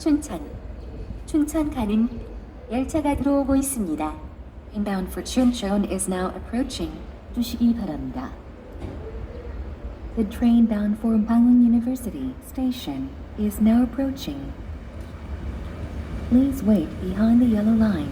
춘천. 춘천 가는 열차가 들어오고 있습니다. Inbound for Chuncheon is now approaching. 주시기 바랍니다. The train bound for Bangun University Station is now approaching. Please wait behind the yellow line.